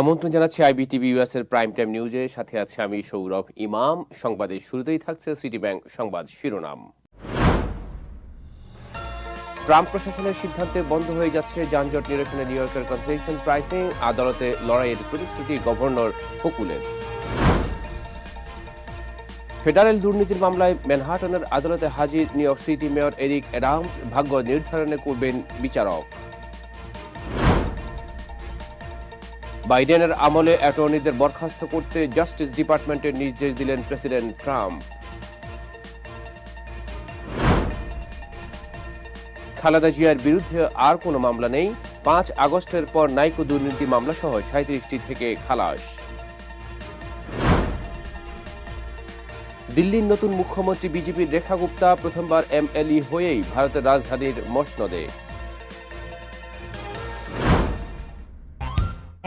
আমন্ত্রণ জানাচ্ছি IBTV US এর প্রাইম টাইম নিউজে সাথে আছে আমি সৌরভ ইমাম। সংবাদের শুরুতেই থাকছে সিটি ব্যাংক সংবাদ শিরোনাম। ট্রাম্প প্রশাসনের সিদ্ধান্তে বন্ধ হয়ে যাচ্ছে যানজট নিরসনে নিউ ইয়র্কের কনসেশন প্রাইসিং আদালতে লড়াইয়ের প্রতিশ্রুতি গভর্নর হকুলের ফেডারেল দুর্নীতির মামলায় ম্যানহাটনের আদালতে হাজির New York City mayor Eric Adams ভাগ্য নির্ধারণে করবেন বিচারক। বাইডেনের আমলে অ্যাটর্নিদের বরখাস্ত করতে জাস্টিস ডিপার্টমেন্টের নির্দেশ দিলেন প্রেসিডেন্ট ট্রাম্প। খালেদা জিয়ার বিরুদ্ধে আর কোনো মামলা নেই। পাঁচ আগস্টের পর নাইকো দুর্নীতি মামলা সহ সাঁত্রিশটি থেকে খালাস। দিল্লির নতুন মুখ্যমন্ত্রী বিজেপির রেখা গুপ্তা প্রথমবার এমএলই হয়েই ভারতের রাজধানীর মসনদে।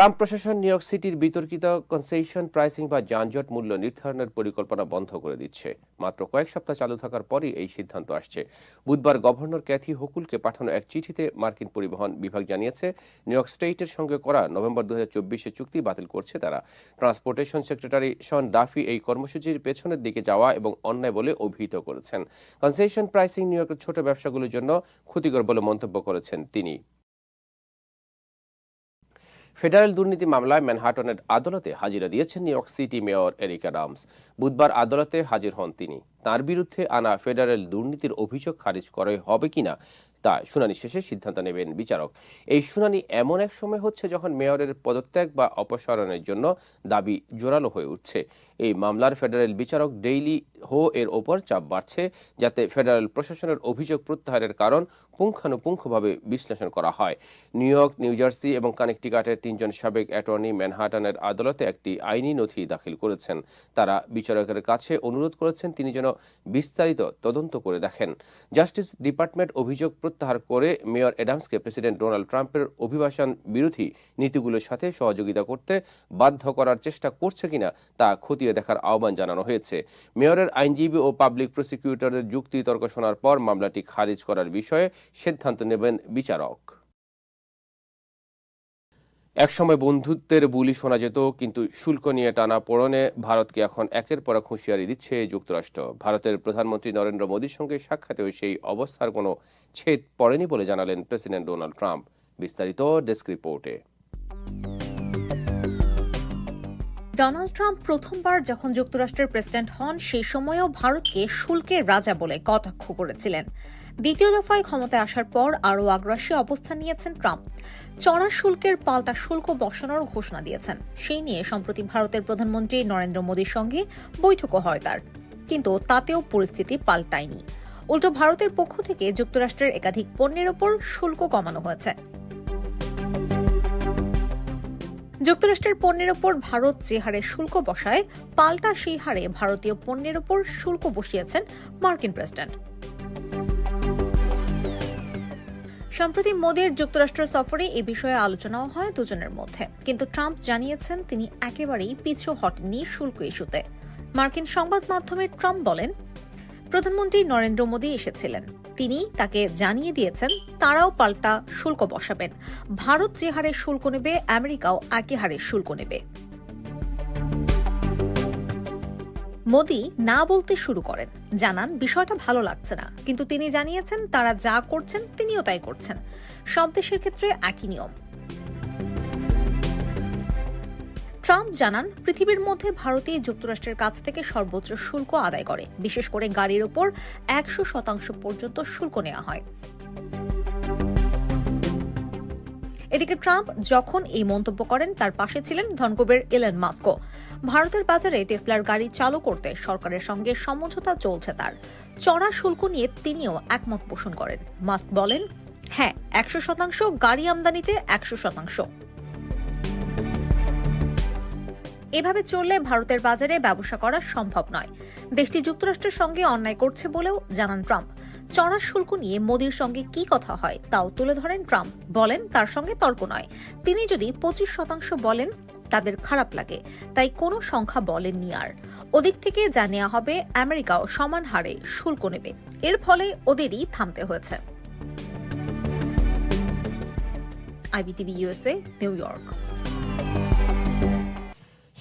Trump প্রশাসন নিউ ইয়র্ক সিটির বিতর্কিত কনসেশন প্রাইসিং বা যানজট মূল্য নির্ধারণের পরিকল্পনা বন্ধ করে দিচ্ছে। মাত্র কয়েক সপ্তাহ চালু থাকার পরই এই সিদ্ধান্ত আসছে। বুধবার গভর্নর ক্যাথি হকুলকে পাঠানো এক চিঠিতে মার্কিন পরিবহন বিভাগ জানিয়েছে, নিউ ইয়র্ক স্টেটের সঙ্গে করা নভেম্বর দু হাজার চুক্তি বাতিল করছে তারা। ট্রান্সপোর্টেশন সেক্রেটারি শন ডাফি এই কর্মসূচির পেছনের দিকে যাওয়া এবং অন্যায় বলে অভিহিত করেছেন। কনসেশন প্রাইসিং নিউ ইয়র্কের ছোট ব্যবসাগুলোর জন্য ক্ষতিকর বলে মন্তব্য করেছেন তিনি। ফেডারেল দুর্নীতি মামলায় ম্যানহাটনের আদালতে হাজিরা দিয়েছেন New York City mayor areca রামস। বুধবার আদালতে হাজির হন তিনি। তার বিরুদ্ধে আনা ফেডারেল দুর্নীতির অভিযোগ খারিজ করে হবে কিনা তা শুনানি শেষে সিদ্ধান্ত নেবেন বিচারক। এই শুনানি এমন এক সময় হচ্ছে যখন মেয়রের পদত্যাগ বা অপসারণের জন্য দাবি জোরালো হয়ে উঠছে। এই মামলার ফেডারেল বিচারক ডেইলি হো এর ওপর চাপ বাড়ছে, যাতে ফেডারেল প্রশাসনের অভিযোগ প্রত্যাহারের কারণ পুঙ্খানুপুঙ্খভাবে বিশ্লেষণ করা হয়। নিউ ইয়র্ক, নিউ জার্সি এবং কানেকটিকাটের তিনজন সাবেক অ্যাটর্নি ম্যানহাটনের আদালতে একটি আইনি নথি দাখিল করেছেন। তারা বিচারকের কাছে অনুরোধ করেছেন তিনি যেন বিস্তারিত তদন্ত করে দেখেন। জাস্টিস ডিপার্টমেন্ট অভিযোগ প্রত্যাহার করে মেয়র অ্যাডামসকে প্রেসিডেন্ট ডোনাল্ড ট্রাম্পের অভিবাসন বিরোধী নীতিগুলোর সাথে সহযোগিতা করতে বাধ্য করার চেষ্টা করছে কিনা তা খতিয়ে দেখার আহ্বান জানানো হয়েছে। মেয়রের আইনজীবী ও পাবলিক প্রসিকিউটরের যুক্তি তর্ক শোনার পর মামলাটি খারিজ করার বিষয়ে সিদ্ধান্ত নেবেন বিচারক। একসময় বন্ধুত্বের বুলি শোনা যেত, কিন্তু শুল্ক নিয়ে টানা পড়নে ভারতকে এখন একের পর এক হুঁশিয়ারি দিচ্ছে যুক্তরাষ্ট্র। ভারতের প্রধানমন্ত্রী নরেন্দ্র মোদীর সঙ্গে সাক্ষাতেও সেই অবস্থার কোনো ছেদ পড়েনি বলে জানালেন প্রেসিডেন্ট ডোনাল্ড ট্রাম্প। বিস্তারিত ডেস্ক রিপোর্টে। ডোনাল্ড ট্রাম্প প্রথমবার যখন যুক্তরাষ্ট্রের প্রেসিডেন্ট হন, সেই সময়ও ভারতকে শুল্কের রাজা বলে কটাক্ষ করেছিলেন। দ্বিতীয় দফায় ক্ষমতায় আসার পর আরও আগ্রাসী অবস্থান নিয়েছেন ট্রাম্প। চড়া শুল্কের পাল্টা শুল্ক বসানোর ঘোষণা দিয়েছেন। সেই নিয়ে সম্প্রতি ভারতের প্রধানমন্ত্রী নরেন্দ্র মোদীর সঙ্গে বৈঠকও হয় তার। কিন্তু তাতেও পরিস্থিতি পাল্টায়নি। উল্টো ভারতের পক্ষ থেকে যুক্তরাষ্ট্রের একাধিক পণ্যের ওপর শুল্ক কমানো হয়েছে। যুক্তরাষ্ট্রের পণ্যের ওপর ভারত যে হারে শুল্ক বসায়, পাল্টা সেই হারে ভারতীয় পণ্যের ওপর শুল্ক বসিয়েছেন মার্কিন প্রেসিডেন্ট। সম্প্রতি মোদীর যুক্তরাষ্ট্র সফরে এ বিষয়ে আলোচনাও হয় দুজনের মধ্যে। কিন্তু ট্রাম্প জানিয়েছেন তিনি একেবারেই পিছু হটেননি শুল্ক ইস্যুতে। মার্কিন সংবাদ মাধ্যমে ট্রাম্প বলেন, প্রধানমন্ত্রী নরেন্দ্র মোদী এসেছিলেন। তিনি তাকে জানিয়ে দিয়েছেন, তারাও পাল্টা শুল্ক বসাবেন। ভারত যে হারে শুল্ক নেবে, আমেরিকাও একই হারে শুল্ক নেবে। মোদি না বলতে শুরু করেন। জানান, বিষয়টা ভালো লাগছে না। কিন্তু তিনি জানিয়েছেন, তারা যা করছেন, তিনিও তাই করছেন। সব দেশের ক্ষেত্রে একই নিয়ম। ট্রাম্প জানান, পৃথিবীর মধ্যে ভারতই যুক্তরাষ্ট্রের কাছ থেকে সর্বোচ্চ শুল্ক আদায় করে। বিশেষ করে গাড়ির ওপর একশো শতাংশ পর্যন্ত শুল্ক নেওয়া হয়। এদিকে ট্রাম্প যখন এই মন্তব্য করেন, তার পাশে ছিলেন ধনকুবের এলেন মাস্কো। ভারতের বাজারে টেসলার গাড়ি চালু করতে সরকারের সঙ্গে সমঝোতা চলছে তার। চড়া শুল্ক নিয়ে তিনিও একমত পোষণ করেন। মাস্ক বলেন হ্যাঁ একশো শতাংশ, গাড়ি আমদানিতে একশো শতাংশ। এভাবে চললে ভারতের বাজারে ব্যবসা করা সম্ভব নয়। দেশটি যুক্তরাষ্ট্রের সঙ্গে অন্যায় করছে বলেও জানান ট্রাম্প। চড়া শুল্ক নিয়ে মোদির সঙ্গে কি কথা হয় তাও তুলে ধরেন ট্রাম্প। বলেন তার সঙ্গে তর্ক নয়। তিনি যদি পঁচিশ শতাংশ বলেন, তাদের খারাপ লাগে। তাই কোনো সংখ্যা বলেননি আর। ওদিক থেকে যা নেওয়া হবে, আমেরিকাও সমান হারে শুল্ক নেবে। এর ফলে ওদেরই থামতে হয়েছে। IBTV USA New York.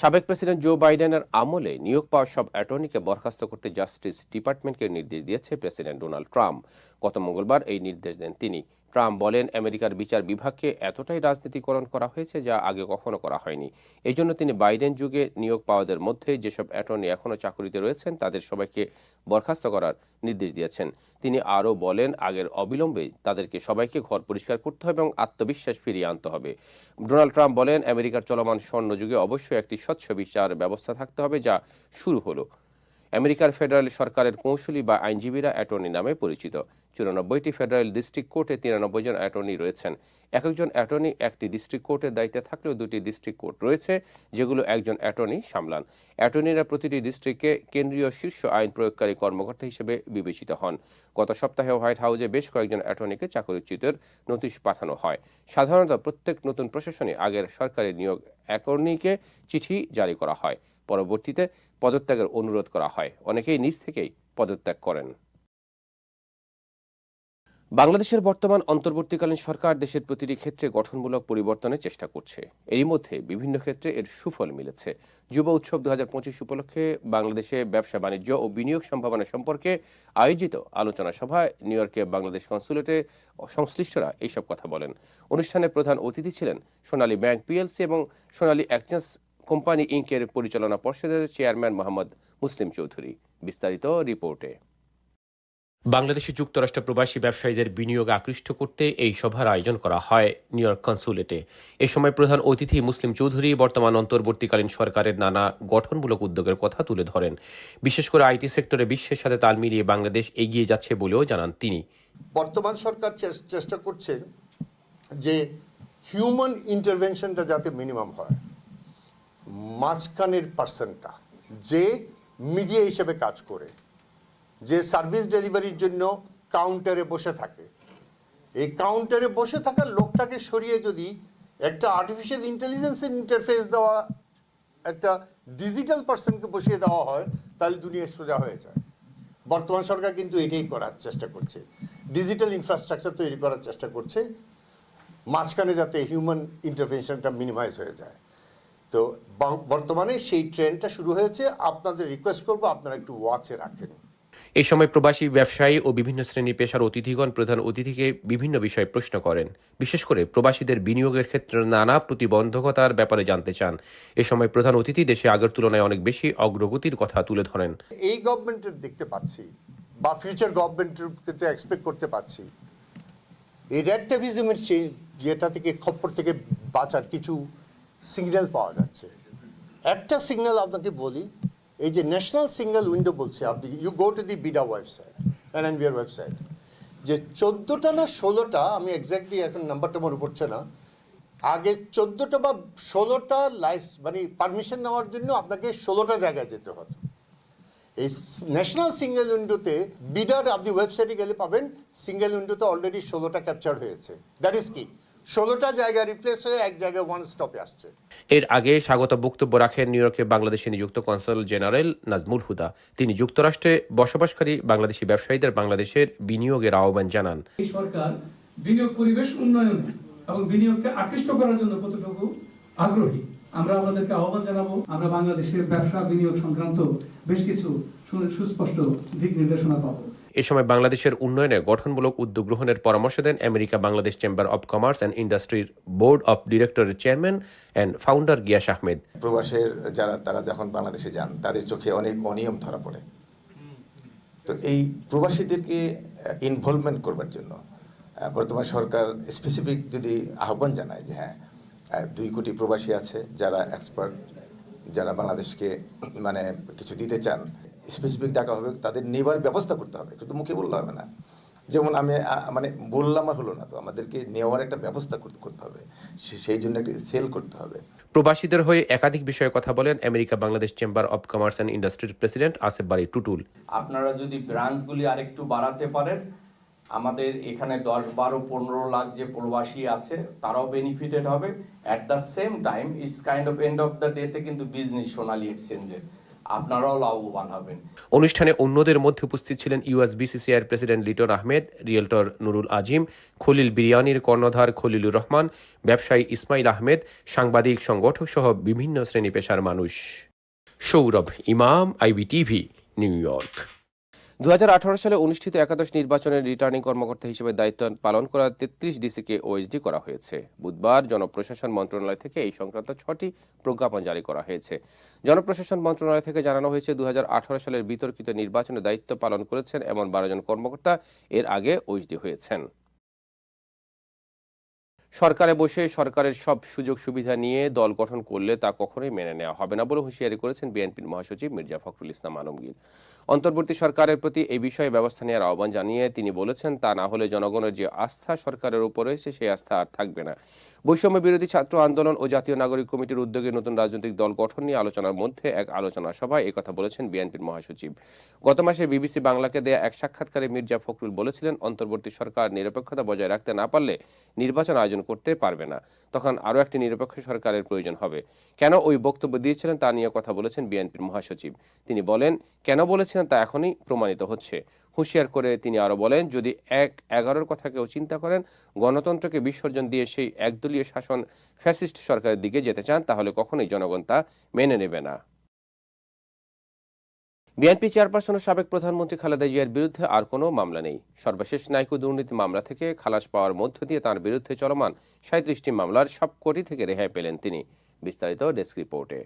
সাবেক প্রেসিডেন্ট জো বাইডেনের আমলে নিয়োগ পাওয়া সব অ্যাটর্নিকে বরখাস্ত করতে জাস্টিস ডিপার্টমেন্টকে নির্দেশ দিয়েছে প্রেসিডেন্ট ডোনাল্ড ট্রাম্প। গত মঙ্গলবার এই নির্দেশ দেন তিনি। ট্রাম্প বলেন, আমেরিকার বিচার বিভাগকে এতটাই রাজনীতিকরণ করা হয়েছে যা আগে কখনো করা হয়নি। এই জন্য তিনি বাইডেন যুগে নিয়োগ পাওয়াদের মধ্যে যেসব অ্যাটর্নি এখনও চাকরিতে রয়েছেন, তাদের সবাইকে বরখাস্ত করার নির্দেশ দিয়েছেন। তিনি আরও বলেন, আগের অবিলম্বে তাদেরকে সবাইকে ঘর পরিষ্কার করতে হবে এবং আত্মবিশ্বাস ফিরিয়ে আনতে হবে। ডোনাল্ড ট্রাম্প বলেন, আমেরিকার চলমান স্বর্ণযুগে অবশ্যই একটি স্বচ্ছ বিচার ব্যবস্থা থাকতে হবে যা শুরু হলো। আমেরিকার ফেডারেল সরকারের কৌশলী বা আইনজীবীরা অ্যাটর্নি নামে পরিচিত। চুরানব্বইটি ফেডারেল ডিস্ট্রিক্ট কোর্টে তিরানব্বই জন অ্যাটর্নি রয়েছেন। এক একজন অ্যাটর্নি একটি ডিস্ট্রিক্ট কোর্টের দায়িত্বে থাকলেও দুটি ডিস্ট্রিক্ট কোর্ট রয়েছে, যেগুলো একজন অ্যাটর্নি সামলান। অ্যাটর্নিরা প্রতিটি ডিস্ট্রিক্টে কেন্দ্রীয় শীর্ষ আইন প্রয়োগকারী কর্মকর্তা হিসেবে বিবেচিত হন। গত সপ্তাহে হোয়াইট হাউসে বেশ কয়েকজন অ্যাটর্নিকে চাকরিচ্যুতের নোটিশ পাঠানো হয়। সাধারণত প্রত্যেক নতুন প্রশাসনে আগের সরকারি নিয়োগ অ্যাটর্নিকে চিঠি জারি করা হয়। পরবর্তীতে পদত্যাগের অনুরোধ করা হয়। অনেকেই নিজ থেকেই পদত্যাগ করেন। বাংলাদেশের বর্তমান অন্তর্বর্তীকালীন সরকার দেশের প্রতিটি ক্ষেত্রে গঠনমূলক পরিবর্তনের চেষ্টা করছে। এরই মধ্যে বিভিন্ন ক্ষেত্রে এর সুফল মিলেছে। যুব উৎসব দু হাজার পঁচিশ উপলক্ষে বাংলাদেশে ব্যবসা, বাণিজ্য ও বিনিয়োগ সম্ভাবনা সম্পর্কে আয়োজিত আলোচনা সভায় নিউ ইয়র্কে বাংলাদেশ কনসুলেটে সংশ্লিষ্টরা এইসব কথা বলেন। অনুষ্ঠানে প্রধান অতিথি ছিলেন সোনালী ব্যাংক পিএলসি এবং সোনালী এক্সচেঞ্জ কোম্পানি ইনকের পরিচালনা পর্ষদের চেয়ারম্যান মোহাম্মদ মুসলিম চৌধুরী। বিস্তারিত রিপোর্টে। বাংলাদেশে যুক্তরাষ্ট্র প্রবাসী ব্যবসায়ীদের বিনিয়োগ আকৃষ্ট করতে এই সভার আয়োজন করা হয় নিউ ইয়র্ক কনসুলেটে। এ সময় প্রধান অতিথি মুসলিম চৌধুরী বর্তমান অন্তর্বর্তীকালীন সরকারের নানা গঠনমূলক উদ্যোগের কথা তুলে ধরেন। বিশেষ করে আইটি সেক্টরে বিশ্বের সাথে তাল মিলিয়ে বাংলাদেশ এগিয়ে যাচ্ছে বলেও জানান তিনি। বর্তমান সরকার চেষ্টা করছে যে হিউম্যান ইন্টারভেনশনটা যাতে মিনিমাম হয়। মাঝখানের পার্সনটা যে মিডিয়া হিসেবে কাজ করে, যে সার্ভিস ডেলিভারির জন্য কাউন্টারে বসে থাকে, এই কাউন্টারে বসে থাকা লোকটাকে সরিয়ে যদি একটা আর্টিফিশিয়াল ইন্টেলিজেন্সের ইন্টারফেস দেওয়া, একটা ডিজিটাল পার্সনকে বসিয়ে দেওয়া হয়, তাহলে দুনিয়া সোজা হয়ে যায়। বর্তমান সরকার কিন্তু এটাই করার চেষ্টা করছে। ডিজিটাল ইনফ্রাস্ট্রাকচার তৈরি করার চেষ্টা করছে। মাঝখানে যাতে হিউম্যান ইন্টারভেনশনটা মিনিমাইজ হয়ে যায়। তো বর্তমানে সেই ট্রেন্ডটা শুরু হয়েছে। আপনাদের রিকোয়েস্ট করব আপনারা একটু ওয়াচে রাখেন। এ সময় প্রবাসী ব্যবসায়ী ও বিভিন্ন শ্রেণি পেশার অতিথিগণ প্রধান অতিথিকে বিভিন্ন বিষয়ে প্রশ্ন করেন। বিশেষ করে প্রবাসীদের বিনিয়োগের ক্ষেত্রে নানা প্রতিবন্ধকতার ব্যাপারে জানতে চান। এ সময় প্রধান অতিথি দেশে আগের তুলনায় অনেক বেশি অগ্রগতির কথা তুলে ধরেন। এই গভর্নমেন্টের দেখতে পাচ্ছি বা ফিউচার গভর্নমেন্টের ক্ষেত্রে এক্সপেক্ট করতে পাচ্ছি। এই র্যাকটিভিজমের যেটা থেকে খপ্পর থেকে বাঁচার কিছু সিগন্যাল পাওয়া যাচ্ছে। একটা সিগন্যাল আপনাকে বলি, এই যে ন্যাশনাল সিঙ্গেল উইন্ডো বলছে আপনি you go to the BIDA website এনএনবিআর website যে চোদ্দোটা না ষোলোটা, আমি এক্স্যাক্টলি এখন নাম্বারটা মনে পড়ছে না, আগে চোদ্দোটা বা ষোলোটা লাইস মানে পারমিশন নেওয়ার জন্য আপনাকে ষোলোটা জায়গায় যেতে হতো। এই ন্যাশনাল সিঙ্গেল উইন্ডোতে বিডার আপনি ওয়েবসাইটে গেলে পাবেন সিঙ্গেল উইন্ডোতে অলরেডি ষোলোটা ক্যাপচার হয়েছে। দ্যাট ইজ কি ষোলোটা জায়গা রিপ্লেস হয়ে এক জায়গায় ওয়ান স্টপে আসছে। এর আগে স্বাগত বক্তব্য রাখেন নিউ ইয়র্কে বাংলাদেশে নিযুক্ত কনসাল জেনারেল নাজমুল হুদা। তিনি যুক্তরাষ্ট্রে বসবাসকারী বাংলাদেশি ব্যবসায়ীদের বাংলাদেশের বিনিয়োগের আহ্বান জানান। এই সরকার বিনিয়োগ পরিবেশ উন্নয়নে এবং বিনিয়োগকে আকৃষ্ট করার জন্য কতটুকু আগ্রহী আমরা আপনাদেরকে আহ্বান জানাব। আমরা বাংলাদেশের ব্যবসা বিনিয়োগ সংক্রান্ত বেশ কিছু সুস্পষ্ট দিক নির্দেশনা পাবো। এ সময় বাংলাদেশের উন্নয়নে গঠনমূলক উদ্যোগ গ্রহণের পরামর্শ দেন America, Bangladesh chamber of commerce and ইন্ডাস্ট্রির বোর্ড অব ডিরেক্টরের chairman and founder Gias Ahmed. প্রবাসের যারা, তারা যখন বাংলাদেশে যান, তাদের চোখে অনেক অনিয়ম ধরা পড়ে। তো এই প্রবাসীদেরকে ইনভলভমেন্ট করবার জন্য বর্তমান সরকার স্পেসিফিক যদি আহ্বান জানায় যে হ্যাঁ দুই কোটি প্রবাসী আছে যারা এক্সপার্ট যারা বাংলাদেশকে মানে কিছু দিতে চান স্পেসিফিক ডাকা হবে তাদের নেবার ব্যবস্থা করতে হবে। কিন্তু মুখে বললে হবে না। যেমন আমি মানে বললাম আর হলো না তো আমাদেরকে নেওয়ার একটা ব্যবস্থা করতে করতে হবে। সে- সেই জন্য একটা সেল করতে হবে। প্রবাসীদের হয়ে একাধিক বিষয়ে কথা বলেন America Bangladesh chamber of commerce and ইন্ডাস্ট্রির প্রেসিডেন্ট আসিফ বারি টুটুল। আপনারা যদি ব্রাঞ্চগুলি আরেকটু বাড়াতে পারেন আমাদের এখানে দশ বারো পনেরো লাখ যে প্রবাসী আছে তারাও বেনিফিটেড হবে। At the same time is kind of end of the ডেতে কিন্তু বিজনেস সোনালী এক্সচেঞ্জের আপনারাও লাভবান হবেন। অনুষ্ঠানে অন্যদের মধ্যে উপস্থিত ছিলেন ইউএস বিসিসিআইয়ের প্রেসিডেন্ট লিটন আহমেদ, রিয়েলটর নুরুল আজিম, খলিল বিরিয়ানির কর্ণধার খলিলুর রহমান, ব্যবসায়ী ইসমাইল আহমেদ, সাংবাদিক সংগঠক সহ বিভিন্ন শ্রেণি পেশার মানুষ। সৌরভ ইমাম আইবি টিভি নিউ ইয়র্ক। দু হাজার আঠারো সালে অনুষ্ঠিত একাদশ নির্বাচনের রিটার্নিং কর্মকর্তা হিসেবে দায়িত্ব পালন করা তেত্রিশ ডিসিকে ওএসডি করা হয়েছে। বুধবার জনপ্রশাসন মন্ত্রণালয় থেকে এই সংক্রান্ত ছটি প্রজ্ঞাপন জারি করা হয়েছে। জনপ্রশাসন মন্ত্রণালয় থেকে জানানো হয়েছে, দুহাজার আঠারো সালের বিতর্কিত নির্বাচনে দায়িত্ব পালন করেছেন এমন বারো জন কর্মকর্তা এর আগে ওএসডি হয়েছেন। সরকারে বসে সরকারের সব সুযোগ সুবিধা নিয়ে দল গঠন করলে তা কখনোই মেনে নেওয়া হবে না বলে হুঁশিয়ারি করেছেন বিএনপির মহাসচিব মির্জা ফখরুল ইসলাম আলমগীর। অন্তর্বর্তী সরকারের প্রতি এই বিষয়ে ব্যবস্থা নেওয়ার আহ্বান জানিয়ে তিনি বলেছেন, তা না হলে জনগণের যে আস্থা সরকারের উপর রয়েছে, সেই আস্থা আর থাকবে না। বৈষম্য বিরোধী ছাত্র আন্দোলন ও জাতীয় নাগরিক কমিটির উদ্যোগে নতুন রাজনৈতিক দল গঠন নিয়ে আলোচনার মধ্যে এক আলোচনা সভায় একথা বলেছেন বিএনপির মহাসচিব। গত মাসে বিবিসি বাংলাকে দেয়া এক সাক্ষাৎকারে মির্জা ফখরুল বলেছিলেন, অন্তর্বর্তী সরকার নিরপেক্ষতা বজায় রাখতে না পারলে নির্বাচন আয়োজন করতে পারবে না। তখন আরও একটি নিরপেক্ষ সরকারের প্রয়োজন হবে। কেন ওই বক্তব্য দিয়েছিলেন তা নিয়ে কথা বলেছেন বিএনপির মহাসচিব। তিনি বলেন, কেন বলেছিলেন তা এখনই প্রমাণিত হচ্ছে। হুঁশিয়ার করে তিনি আরও বলেন, যদি এক এগারোর কথা কেউ চিন্তা করেন, গণতন্ত্রকে বিসর্জন দিয়ে সেই একদলীয় শাসন ফ্যাসিস্ট সরকারের দিকে যেতে চান, তাহলে কখনোই জনগণ তা মেনে নেবে না। বিএনপি চেয়ারপারসন ও সাবেক প্রধানমন্ত্রী খালেদা জিয়ার বিরুদ্ধে আর কোনো মামলা নেই। সর্বশেষ নাইকো দুর্নীতি মামলা থেকে খালাস পাওয়ার মধ্য দিয়ে তার বিরুদ্ধে চলমান সাঁত্রিশটি মামলার সব কোটি থেকে রেহাই পেলেন তিনি। বিস্তারিত ডেস্ক রিপোর্টে।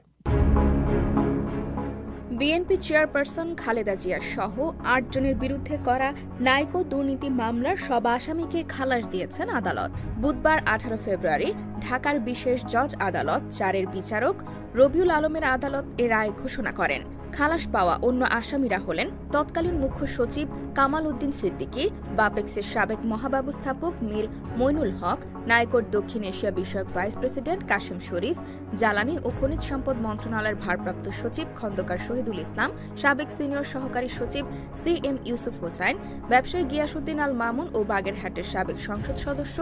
বিএনপি চেয়ারপারসন খালেদা জিয়া সহ আটজনের বিরুদ্ধে করা নাইকো দুর্নীতি মামলার সব আসামিকে খালাস দিয়েছেন আদালত। বুধবার আঠারো ফেব্রুয়ারি ঢাকার বিশেষ জজ আদালত, চারের বিচারক রবিউল আলমের আদালত এ রায় ঘোষণা করেন। খালাস পাওয়া অন্য আসামিরা হলেন তৎকালীন মুখ্য সচিব কামাল উদ্দিন সিদ্দিকী, বাপেক্সের সাবেক মহাব্যবস্থাপক মীর মইনুল হক, নাইকোর দক্ষিণ এশিয়া বিষয়ক ভাইস প্রেসিডেন্ট কাশেম শরীফ, জ্বালানি ও খনিজ সম্পদ মন্ত্রণালয়ের ভারপ্রাপ্ত সচিব খন্দকার শহীদুল ইসলাম, সাবেক সিনিয়র সহকারী সচিব সি এম ইউসুফ হোসাইন, ব্যবসায়ী গিয়াসুদ্দিন আল মামুন ও বাগেরহাটের সাবেক সংসদ সদস্য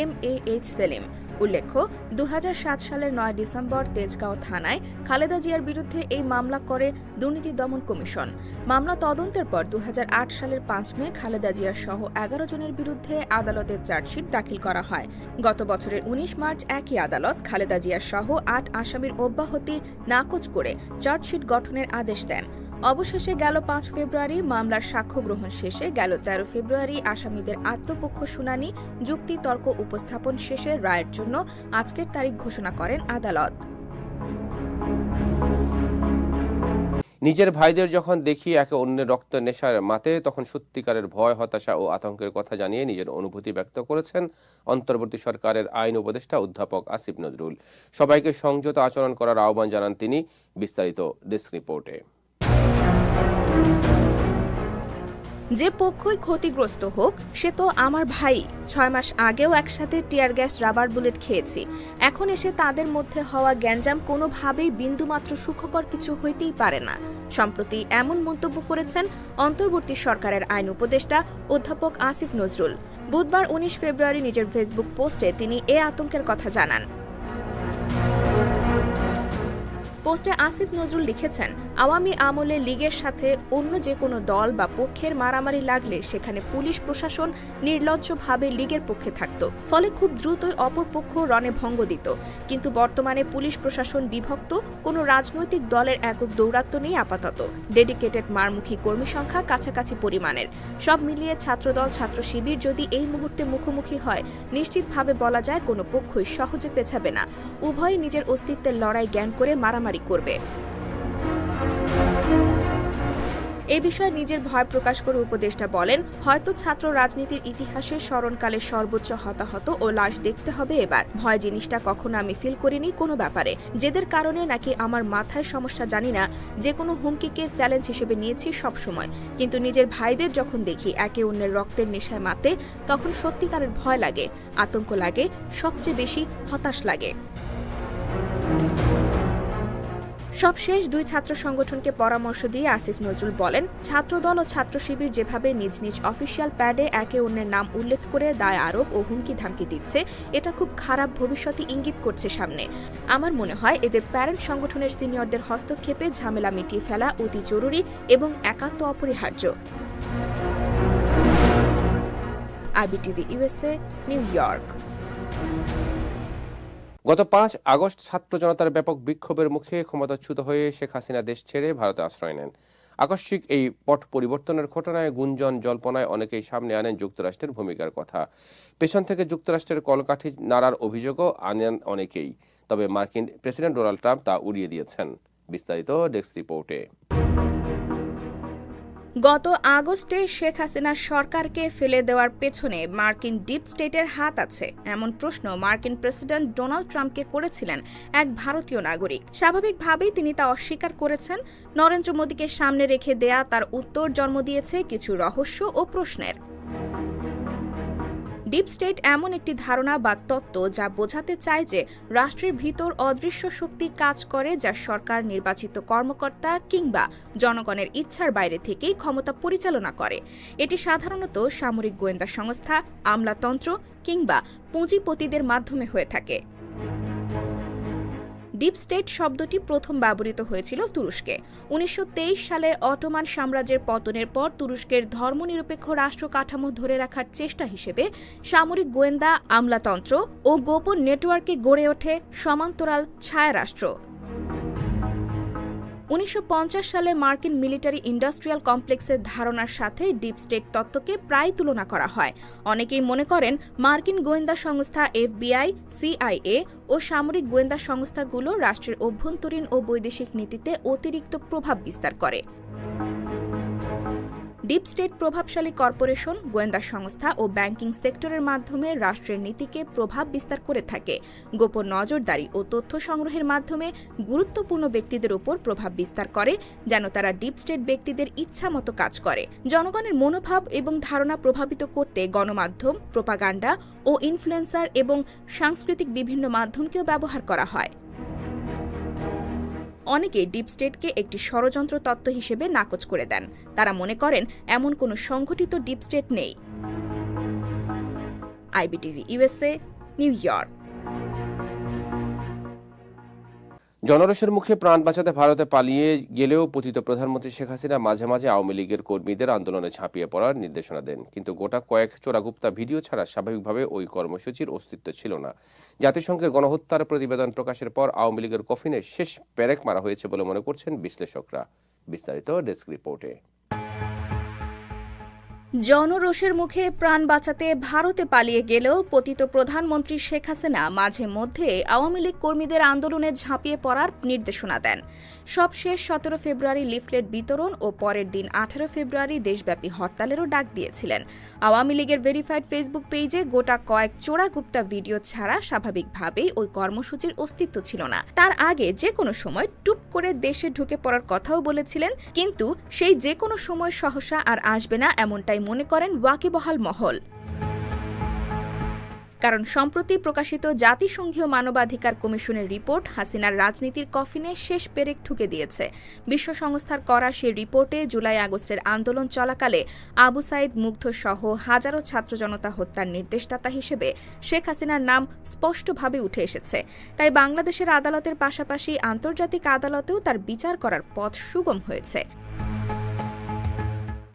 এম এ এইচ সেলিম। উল্লেখ্য দু হাজার সাত সালের নয় ডিসেম্বর তেজগাঁও থানায় খালেদা জিয়ার বিরুদ্ধে এই মামলা করে দুর্নীতি দমন কমিশন। মামলা তদন্তের পর দু হাজার আট সালের পাঁচ মে খালেদা জিয়া সহ এগারো জনের বিরুদ্ধে আদালতে চার্জশিট দাখিল করা হয়। গত বছরের উনিশ মার্চ একই আদালত খালেদা জিয়া সহ আট আসামির অব্যাহতি নাকচ করে চার্জশিট গঠনের আদেশ দেন। অবশেষে গেল পাঁচ ফেব্রুয়ারি, মামলার সাক্ষ্য গ্রহণ শেষে গেল তেরো ফেব্রুয়ারি, আসামিদের আত্মপক্ষ শুনানি যুক্তি তর্ক উপস্থাপন শেষে রায়ের জন্য আজকের তারিখ ঘোষণা করেন আদালত। নিজের ভাইদের যখন দেখি একে অন্যের রক্ত নেশার মাতে, তখন সত্যিকারের ভয়, হতাশা ও আতঙ্কের কথা জানিয়ে নিজের অনুভূতি ব্যক্ত করেছেন অন্তর্বর্তী সরকারের আইন উপদেষ্টা অধ্যাপক আসিফ নজরুল। সবাইকে সংযত আচরণ করার আহ্বান জানান তিনি, বিস্তারিত ডেস্ক রিপোর্টে। যে পক্ষই ক্ষতিগ্রস্ত হোক, সে তো আমার ভাই। ছয় মাস আগেও একসাথে টিয়ার গ্যাস রাবার বুলেট খেয়েছি। এখন এসে তাদের মধ্যে হওয়া গ্যাঞ্জাম কোনোভাবেই বিন্দুমাত্র সুখকর কিছু হইতেই পারে না। সম্প্রতি এমন মন্তব্য করেছেন অন্তর্বর্তী সরকারের আইন উপদেষ্টা অধ্যাপক আসিফ নজরুল। বুধবার উনিশ ফেব্রুয়ারি নিজের ফেসবুক পোস্টে তিনি এ আতঙ্কের কথা জানান। পোস্টে আসিফ নজরুল লিখেছেন আওয়ামী আমলে লীগের সাথে অন্য যে কোনো দল বা পক্ষের মারামারি লাগলে সেখানে পুলিশ প্রশাসন নির্লজ্জভাবে লীগের পক্ষে থাকত, ফলে খুব দ্রুতই অপর পক্ষ রণে ভঙ্গ দিত। কিন্তু বর্তমানে পুলিশ প্রশাসন বিভক্ত, কোনো রাজনৈতিক দলের একক দৌরাত্ম্য নেই আপাতত। ডেডিকেটেড মারমুখী কর্মী সংখ্যা কাছাকাছি পরিমাণের। সব মিলিয়ে ছাত্রদল, ছাত্র শিবির যদি এই মুহূর্তে মুখোমুখি হয়, নিশ্চিতভাবে বলা যায় কোনো পক্ষই সহজে পেছাবে না। উভয়ই নিজের অস্তিত্বের লড়াই জ্ঞান করে মারামারি করবে। এ বিষয়ে নিজের ভয় প্রকাশ করে উপদেষ্টা বলেন, হয়তো ছাত্র রাজনীতির ইতিহাসে স্মরণকালে সর্বোচ্চ হতাহত ও লাশ দেখতে হবে এবার। ভয় জিনিসটা কখনো আমি ফিল করিনি কোনো ব্যাপারে। যেদের কারণে নাকি আমার মাথায় সমস্যা জানি না যে কোনো হুমকিকে চ্যালেঞ্জ হিসেবে নিয়েছি সবসময়। কিন্তু নিজের ভাইদের যখন দেখি একে অন্যের রক্তের নেশায় মাতে তখন সত্যিকারের ভয় লাগে, আতঙ্ক লাগে, সবচেয়ে বেশি হতাশ লাগে। সবশেষ দুই ছাত্র সংগঠনকে পরামর্শ দিয়ে আসিফ নজরুল বলেন, ছাত্রদল ও ছাত্র শিবির যেভাবে নিজ নিজ অফিসিয়াল প্যাডে একে অন্যের নাম উল্লেখ করে দায় আরোপ ও হুমকি ধামকি দিচ্ছে, এটা খুব খারাপ ভবিষ্যতে ইঙ্গিত করছে সামনে। আমার মনে হয় এদের প্যারেন্ট সংগঠনের সিনিয়রদের হস্তক্ষেপে ঝামেলা মিটিয়ে ফেলা অতি জরুরি এবং একান্ত অপরিহার্য। IBTV USA New York. গত পাঁচ আগস্ট ছাত্র জনতার ব্যাপক বিক্ষোভের মুখে ক্ষমতাচ্যুত হয়ে শেখ হাসিনা দেশ ছেড়ে ভারতে আশ্রয় নেন। আকস্মিক এই পট পরিবর্তনের ঘটনায় গুঞ্জন, জল্পনায় অনেকেই সামনে আনেন যুক্তরাষ্ট্রের ভূমিকার কথা। পেছন থেকে যুক্তরাষ্ট্রের কলকাঠি নাড়ার অভিযোগও আনেন অনেকেই। তবে মার্কিন প্রেসিডেন্ট ডোনাল্ড ট্রাম্প তা উড়িয়ে দিয়েছেন। বিস্তারিত ডেস্ক রিপোর্টে। গত আগস্টে শেখ হাসিনার সরকারকে ফেলে দেওয়ার পেছনে মার্কিন ডিপ স্টেটের হাত আছে। এমন প্রশ্ন মার্কিন প্রেসিডেন্ট ডোনাল্ড ট্রাম্পকে করেছিলেন এক ভারতীয় নাগরিক। স্বাভাবিকভাবেই তিনি তা অস্বীকার করেছেন। নরেন্দ্র মোদীকে সামনে রেখে দেয়া তার উত্তর জন্ম দিয়েছে কিছু রহস্য ও প্রশ্নের। ডিপ স্টেট এমন একটি ধারণা বা তত্ত্ব যা বোঝাতে চায় যে রাষ্ট্রের ভিতর অদৃশ্য শক্তি কাজ করে যা সরকার, নির্বাচিত কর্মকর্তা কিংবা জনগণের ইচ্ছার বাইরে থেকেই ক্ষমতা পরিচালনা করে। এটি সাধারণত সামরিক গোয়েন্দা সংস্থা, আমলাতন্ত্র কিংবা পুঁজিপতিদের মাধ্যমে হয়ে থাকে। ডিপ স্টেট শব্দটি প্রথম ব্যবহৃত হয়েছিল তুরস্কে। উনিশশো তেইশ সালে অটোমান সাম্রাজ্যের পতনের পর তুরস্কের ধর্মনিরপেক্ষ রাষ্ট্র কাঠামো ধরে রাখার চেষ্টা হিসেবে সামরিক গোয়েন্দা, আমলাতন্ত্র ও গোপন নেটওয়ার্কে গড়ে ওঠে সমান্তরাল ছায়া রাষ্ট্র উনিশশো পঞ্চাশ সালে মার্কিন মিলিটারি ইন্ডাস্ট্রিয়াল কমপ্লেক্সের ধারণার সাথে ডিপ স্টেট তত্ত্বকে প্রায় তুলনা করা হয়। অনেকেই মনে করেন মার্কিন গোয়েন্দা সংস্থা এফবিআই, সিআইএ ও সামরিক গোয়েন্দা সংস্থাগুলো রাষ্ট্রের অভ্যন্তরীণ ও বৈদেশিক নীতিতে অতিরিক্ত প্রভাব বিস্তার করে। ডিপ স্টেট প্রভাবশালী কর্পোরেশন, গোয়েন্দা সংস্থা ও ব্যাংকিং সেক্টরের মাধ্যমে রাষ্ট্রের নীতিকে প্রভাব বিস্তার করে থাকে। গোপন নজরদারি ও তথ্য সংগ্রহের মাধ্যমে গুরুত্বপূর্ণ ব্যক্তিদের উপর প্রভাব বিস্তার করে, যেন তারা ডিপ স্টেট ব্যক্তিদের ইচ্ছা মতো কাজ করে। জনগণের মনোভাব এবং ধারণা প্রভাবিত করতে গণমাধ্যম, প্রোপাগান্ডা ও ইনফ্লুয়েন্সার এবং সাংস্কৃতিক বিভিন্ন মাধ্যমকেও ব্যবহার করা হয়। অনেকে ডিপ স্টেটকে একটি ষড়যন্ত্র তত্ত্ব হিসেবে নাকচ করে দেন। তারা মনে করেন, এমন কোনো সংঘটিত ডিপ স্টেট নেই। IBTV USA New York. জনরসের মুখে প্রাণ বাঁচাতে ভারতে পালিয়ে গেলেও পতিত প্রধানমন্ত্রী শেখ হাসিনা মাঝে মাঝে আওয়ামী লীগের কর্মীদের আন্দোলনে ঝাঁপিয়ে পড়ার নির্দেশনা দেন। কিন্তু গোটা কয়েক চোরাগুপ্তা ভিডিও ছাড়া স্বাভাবিকভাবে ওই কর্মসূচির অস্তিত্ব ছিল না। জাতিসংঘের গণহত্যার প্রতিবেদন প্রকাশের পর আওয়ামী লীগের কফিনে শেষ প্যারেক মারা হয়েছে বলে মনে করছেন বিশ্লেষকরা। বিস্তারিত ডেস্ক রিপোর্টে। জনরোষের মুখে প্রাণ বাঁচাতে ভারতে পালিয়ে গেলেও পতিত প্রধানমন্ত্রী শেখ হাসিনা মাঝে মধ্যে আওয়ামী লীগ কর্মীদের আন্দোলনে ঝাঁপিয়ে পড়ার নির্দেশনা দেন। সবশেষ সতেরো ফেব্রুয়ারি লিফলেট বিতরণ ও পরের দিন আঠারো ফেব্রুয়ারি দেশব্যাপী হরতালেরও ডাক দিয়েছিলেন। আওয়ামী লীগের ভেরিফাইড ফেসবুক পেজে গোটা কয়েক চোরাগুপ্তা ভিডিও ছাড়া স্বাভাবিকভাবেই ওই কর্মসূচির অস্তিত্ব ছিল না। তার আগে যে কোনো সময় টুপ করে দেশে ঢুকে পড়ার কথাও বলেছিলেন, কিন্তু সেই যে কোনো সময় সহসা আর আসবে না এমনটাই মনে করেন ওয়াকিবহাল মহল। কারণ সম্প্রতি প্রকাশিত জাতিসংঘীয় মানবাধিকার কমিশনের রিপোর্ট হাসিনার রাজনীতির কফিনে শেষ পেরেক ঠুকে দিয়েছে। বিশ্ব সংস্থার করা সেই রিপোর্টে জুলাই আগস্টের আন্দোলন চলাকালে আবু সাইদ মুগ্ধ সহ হাজারো ছাত্র জনতা হত্যার নির্দেশদাতা হিসেবে শেখ হাসিনার নাম স্পষ্টভাবে উঠে এসেছে। তাই বাংলাদেশের আদালতের পাশাপাশি আন্তর্জাতিক আদালতেও তার বিচার করার পথ সুগম হয়েছে।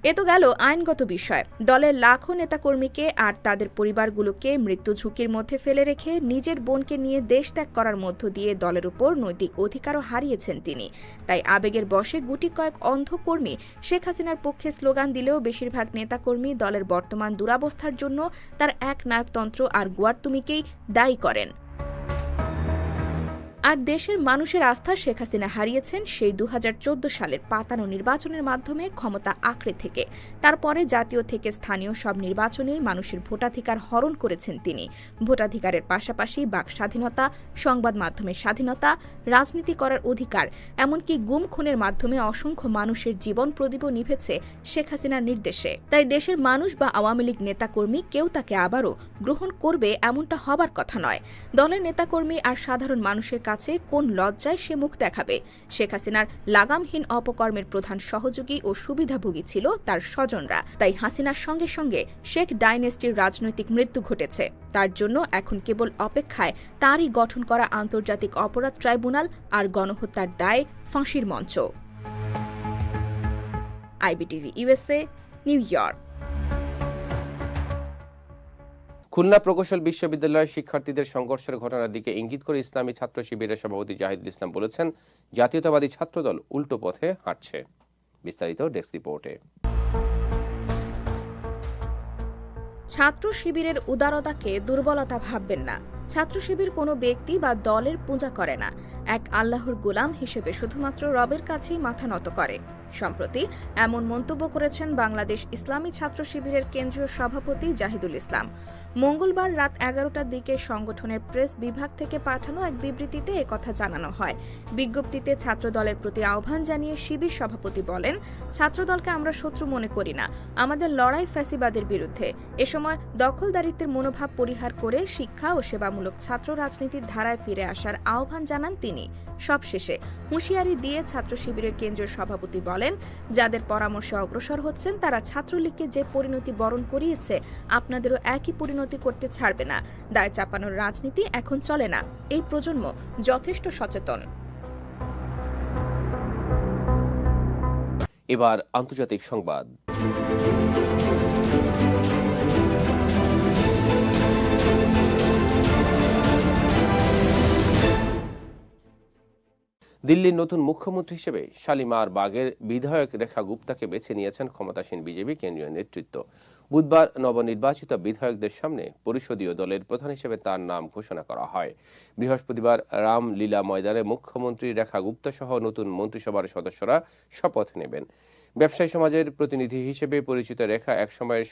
এ তো গেল আইনগত বিষয়। দলের লাখো নেতাকর্মীকে আর তাদের পরিবারগুলোকে মৃত্যু ঝুঁকির মধ্যে ফেলে রেখে নিজের বোনকে নিয়ে দেশ ত্যাগ করার মধ্য দিয়ে দলের উপর নৈতিক অধিকারও হারিয়েছেন তিনি। তাই আবেগের বশে গুটি কয়েক অন্ধ কর্মী শেখ হাসিনার পক্ষে স্লোগান দিলেও বেশিরভাগ নেতাকর্মী দলের বর্তমান দুরাবস্থার জন্য তার এক নায়কতন্ত্র আর গুয়ারতুমিকেই দায়ী করেন। আর দেশের মানুষের আস্থা শেখ হাসিনা হারিয়েছেন সেই দু হাজার চোদ্দ সালের পাতানো নির্বাচনের মাধ্যমে ক্ষমতা আঁকড়ে থেকে। তারপরে জাতীয় থেকে স্থানীয় সব নির্বাচনেই মানুষের ভোটাধিকার হরণ করেছেন তিনি। ভোটাধিকারের পাশাপাশি বাক স্বাধীনতা, সংবাদ মাধ্যমের স্বাধীনতা, রাজনীতি করার অধিকার, এমনকি গুম খুনের মাধ্যমে অসংখ্য মানুষের জীবন প্রদীপও নিভেছে শেখ হাসিনার নির্দেশে। তাই দেশের মানুষ বা আওয়ামী লীগ নেতাকর্মী কেউ তাকে আবারও গ্রহণ করবে এমনটা হবার কথা নয়। দলের নেতাকর্মী আর সাধারণ মানুষের কাছে কোন লজ্জায় সে মুখ দেখাবে। শেখ হাসিনার লাগামহীন অপকর্মের প্রধান সহযোগী ও সুবিধাভোগী ছিল তার স্বজনরা। তাই হাসিনার সঙ্গে সঙ্গে শেখ ডাইনেস্টির রাজনৈতিক মৃত্যু ঘটেছে। তার জন্য এখন কেবল অপেক্ষায় তারই গঠন করা আন্তর্জাতিক অপরাধ ট্রাইব্যুনাল আর গণহত্যার দায় ফাঁসির মঞ্চ। IBTV USA New York. Khulna প্রকৌশল বিশ্ববিদ্যালয়ের শিক্ষার্থীদের সংঘর্ষের ঘটনার দিকে ইঙ্গিত করে ইসলামী ছাত্র শিবিরের সভাপতি জাহিদুল ইসলাম বলেছেন, জাতীয়তাবাদী ছাত্রদল উল্টো পথে হাঁটছে। বিস্তারিত ডেস্ক রিপোর্টে। ছাত্র শিবিরের উদারতাকে দুর্বলতা ভাববেন না। ছাত্র শিবির কোনো ব্যক্তি বা দলের পূজা করে না। এক আল্লাহর গোলাম হিসেবে শুধুমাত্র রবের কাছেই মাথা নত করে। সম্প্রতি এমন মন্তব্য করেছেন বাংলাদেশ ইসলামী ছাত্র শিবিরের কেন্দ্রীয় সভাপতি জাহিদুল ইসলাম। মঙ্গলবার রাত এগারোটার দিকে সংগঠনের প্রেস বিভাগ থেকে পাঠানো এক বিবৃতিতে একথা জানানো হয়। বিজ্ঞপ্তিতে ছাত্র দলের প্রতি আহ্বান জানিয়ে শিবির সভাপতি বলেন, ছাত্রদলকে আমরা শত্রু মনে করি না। আমাদের লড়াই ফ্যাসিবাদের বিরুদ্ধে। এ সময় দখলদারিত্বের মনোভাব পরিহার করে শিক্ষা ও সেবামূলক ছাত্র রাজনীতির ধারায় ফিরে আসার আহ্বান জানান তিনি। সবশেষে হুঁশিয়ারি দিয়ে ছাত্র শিবিরের কেন্দ্রীয় সভাপতি বলেন, যাদের পরামর্শে অগ্রসর হচ্ছেন, তারা ছাত্রলীগকে যে পরিণতি বরণ করিয়েছে, আপনাদেরও একই পরিণতি করতে ছাড়বে না। দায় চাপানোর রাজনীতি এখন চলে না। এই প্রজন্ম যথেষ্ট সচেতন। এবার আন্তর্জাতিক সংবাদ। দিল্লির নতুন মুখ্যমন্ত্রী হিসেবে শালিমার বাগের বিধায়ক রেখা গুপ্তাকে বেছে নিয়েছেন ক্ষমতাসীন বিজেপি কেন্দ্রীয় নেতৃত্ব। বুধবার নবনির্বাচিত বিধায়কদের সামনে পরিষদীয় দলের প্রধান হিসেবে তার নাম ঘোষণা করা হয়। বৃহস্পতিবার রামলীলা ময়দানে মুখ্যমন্ত্রী রেখা গুপ্তা সহ নতুন মন্ত্রিসভার সদস্যরা শপথ নেবেন। ব্যবসায়ী সমাজের প্রতিনিধি হিসেবে পরিচিত রেখা একসময়ের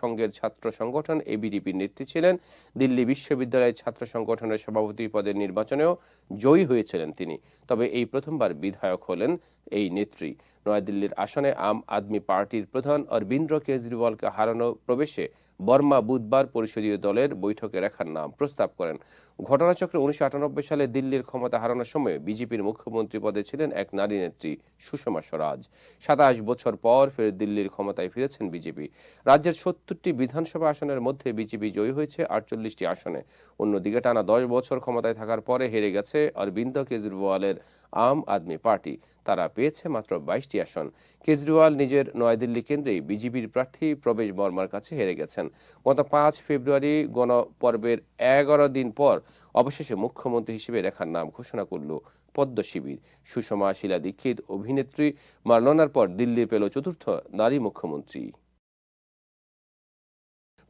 সংঘের ছাত্র সংগঠন এবিডিপির নেত্রী ছিলেন। দিল্লি বিশ্ববিদ্যালয়ের ছাত্র সংগঠনের সভাপতি পদের নির্বাচনেও জয়ী হয়েছিলেন তিনি। তবে এই প্রথমবার বিধায়ক হলেন এই নেত্রী। নয়াদিল্লির আসনে আম আদমি পার্টির প্রধান অরবিন্দ কেজরিওয়ালকে হারানো প্রবেশে বর্মা বুধবার পরিষদীয় দলের বৈঠকে রেখার নাম প্রস্তাব করেন। ঘটনাচক্রে উনিশশো আটানব্বই সালে দিল্লির ক্ষমতা হারানোর সময় বিজেপির মুখ্যমন্ত্রী পদে ছিলেন এক নারী নেত্রী সুষমা স্বরাজ। সাতাশ বছর পর ফের দিল্লির ক্ষমতায় ফিরেছেন বিজেপি। রাজ্যের সত্তরটি বিধানসভা আসনের মধ্যে বিজেপি জয়ী হয়েছে আটচল্লিশটি আসনে। অন্যদিকে টানা দশ বছর ক্ষমতায় থাকার পরে হেরে গেছে অরবিন্দ কেজরিওয়ালের আম আদমি পার্টি। তারা পেয়েছে মাত্র বাইশটি আসন। কেজরিওয়াল নিজের নয়াদিল্লি কেন্দ্রেই বিজেপির প্রার্থী প্রবেশ বর্মার কাছে হেরে গেছেন। গত পাঁচ ফেব্রুয়ারি গণপর্বের এগারো দিন পর অবশেষে মুখ্যমন্ত্রী হিসেবে রেখার নাম ঘোষণা করল পদ্ম শিবির। সুষমা, শিলা দীক্ষিত, অভিনেত্রী মারলনার পর দিল্লি পেল চতুর্থ নারী মুখ্যমন্ত্রী।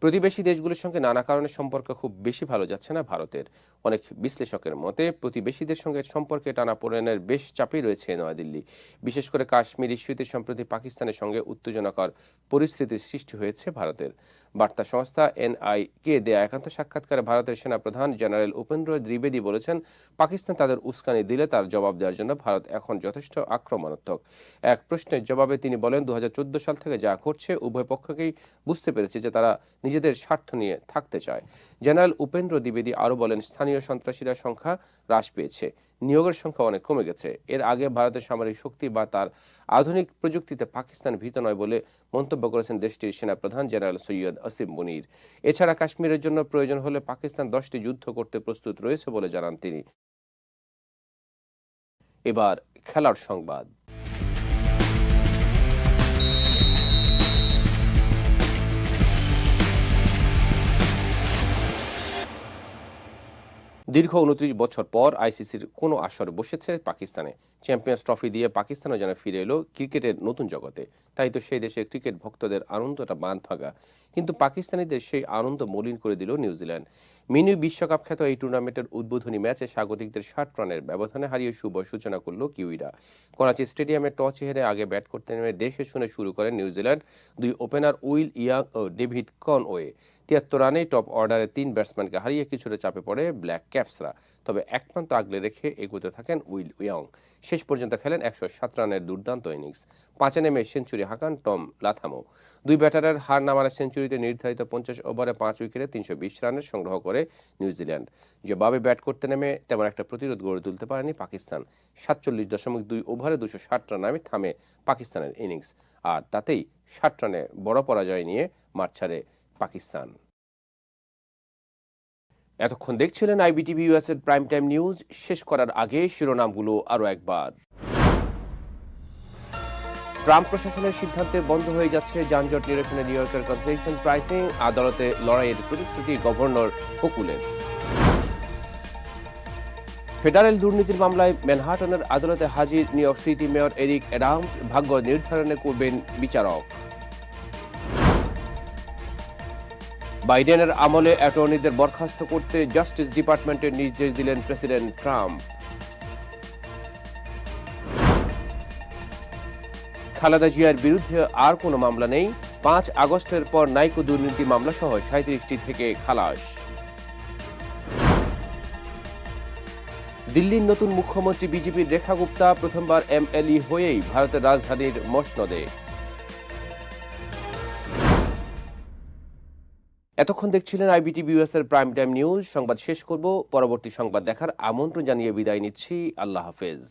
প্রতিবেশী দেশগুলোর সঙ্গে নানা কারণে সম্পর্ক খুব বেশি ভালো যাচ্ছে না ভারতের। অনেক বিশ্লেষকের মতে, প্রতিবেশীদের সঙ্গে সম্পর্কে টানাপোড়েনের বেশ চাপই রয়েছে নয়াদিল্লি। বিশেষ করে কাশ্মীর ইস্যুতে সম্প্রতি পাকিস্তানের সঙ্গে উত্তেজনাকর পরিস্থিতির সৃষ্টি হয়েছে ভারতের। বার্তা সংস্থা এনআই কে দেয়া একান্ত সাক্ষাৎকারে ভারতের সেনাপ্রধান জেনারেল উপেন্দ্র দ্বিবেদী বলেছেন, পাকিস্তান তাদের উস্কানি দিলে তার জবাব দেওয়ার জন্য ভারত এখন যথেষ্ট আক্রমণাত্মক। এক প্রশ্নের জবাবে তিনি বলেন দু হাজার চোদ্দ সাল থেকে যা ঘটছে উভয় পক্ষকেই বুঝতে পেরেছে যে তারা নিজেদের স্বার্থ নিয়ে থাকতে চায়। জেনারেল উপেন্দ্র দ্বিবেদী আরও বলেন, স্থানীয় সন্ত্রাসীরা সংখ্যা হ্রাস পেয়েছে। নিয়োগের সংখ্যা অনেক কমে গেছে। এর আগে ভারতের সামরিক শক্তি বা তার আধুনিক প্রযুক্তিতে পাকিস্তান ভীত নয় বলে মন্তব্য করেছেন দেশটির সেনাপ্রধান জেনারেল সৈয়দ আসিম মুনির। এছাড়া কাশ্মীরের জন্য প্রয়োজন হলে পাকিস্তান দশটি যুদ্ধ করতে প্রস্তুত রয়েছে বলে জানান তিনি। এবার খেলার সংবাদ। দীর্ঘ উনত্রিশ বছর পর আইসিসির কোনো আসর বসেছে পাকিস্তানে। চ্যাম্পিয়ন্স ট্রফি দিয়ে পাকিস্তানও যেন ফিরে এলো ক্রিকেটের নতুন জগতে। তাই তো সেই দেশে ক্রিকেট ভক্তদের আনন্দটা বাঁধ ভাঙা। কিন্তু পাকিস্তানিদের সেই আনন্দ মলিন করে দিল নিউজিল্যান্ড। মিনি বিশ্বকাপ খ্যাত এই টুর্নামেন্টের উদ্বোধনী ম্যাচে স্বাগতিকদের ষাট রানের ব্যবধানে হারিয়ে শুভ সূচনা করল কিউইরা। করাচি স্টেডিয়ামে টস হেরে আগে ব্যাট করতে নেমে দেখে শুনে শুরু করেন নিউজিল্যান্ড দুই ওপেনার উইল ইয়াং ও ডেভিড কনওয়ে। তিয়াত্তর রানে টপ অর্ডারে তিন ব্যাটসম্যানকে হারিয়ে কিছুটা চাপে পড়ে ব্ল্যাক ক্যাপসরা। তবে এক প্রান্ত আগলে রেখে এগোতে থাকেন উইল ইয়ং। শেষ পর্যন্ত খেলেন একশো সাত রানের দুর্দান্ত ইনিংস। পাঁচে নেমে সেঞ্চুরি হাঁকান টম লাথামো। দুই ব্যাটারের হার নামার সেঞ্চুরিতে নির্ধারিত পঞ্চাশ ওভারে পাঁচ উইকেটে তিনশো বিশ রানের সংগ্রহ করে নিউজিল্যান্ড। জবাবে ব্যাট করতে নেমে তেমন একটা প্রতিরোধ গড়ে তুলতে পারেনি পাকিস্তান। সাতচল্লিশ দশমিক দুই ওভারে দুশো ষাট রান নামে থামে পাকিস্তানের ইনিংস। আর তাতেই ষাট রানে বড় পরাজয় নিয়ে মাঠ ছাড়ে পাকিস্তান। এতক্ষণ দেখছিলেন আইবিটিভি ইউএসএর প্রাইম টাইম নিউজ শেষ করার আগে শিরোনামগুলো আরও একবার। ট্রাম্প প্রশাসনের সিদ্ধান্তে বন্ধ হয়ে যাচ্ছে যানজট নিরসনে নিউ ইয়র্কের কনসেশন প্রাইসিং, আদালতে লড়াইয়ের প্রতিশ্রুতি গভর্নর বকুলের ফেডারেল দুর্নীতির মামলায় ম্যানহাটনের আদালতে হাজির New York City mayor Eric Adams. ভাগ্য নির্ধারণে করবেন বিচারক। বাইডেনের আমলে অ্যাটর্নিদের বরখাস্ত করতে জাস্টিস ডিপার্টমেন্টের নির্দেশ দিলেন প্রেসিডেন্ট ট্রাম্প। খালেদা জিয়ার বিরুদ্ধে আর কোনো মামলা নেই। পাঁচ আগস্টের পর নাইকো দুর্নীতি মামলা সহ সাঁত্রিশটি থেকে খালাস। দিল্লির নতুন মুখ্যমন্ত্রী বিজেপির রেখা গুপ্তা প্রথমবার এমএলই হয়েই ভারতের রাজধানীর মসনদে। এতক্ষণ দেখছিলেন আইবিটি এর প্রাইম টাইম নিউজ সংবাদ শেষ করব। পরবর্তী সংবাদ দেখার আমন্ত্রণ জানিয়ে বিদায় নিচ্ছি। আল্লাহ হাফেজ।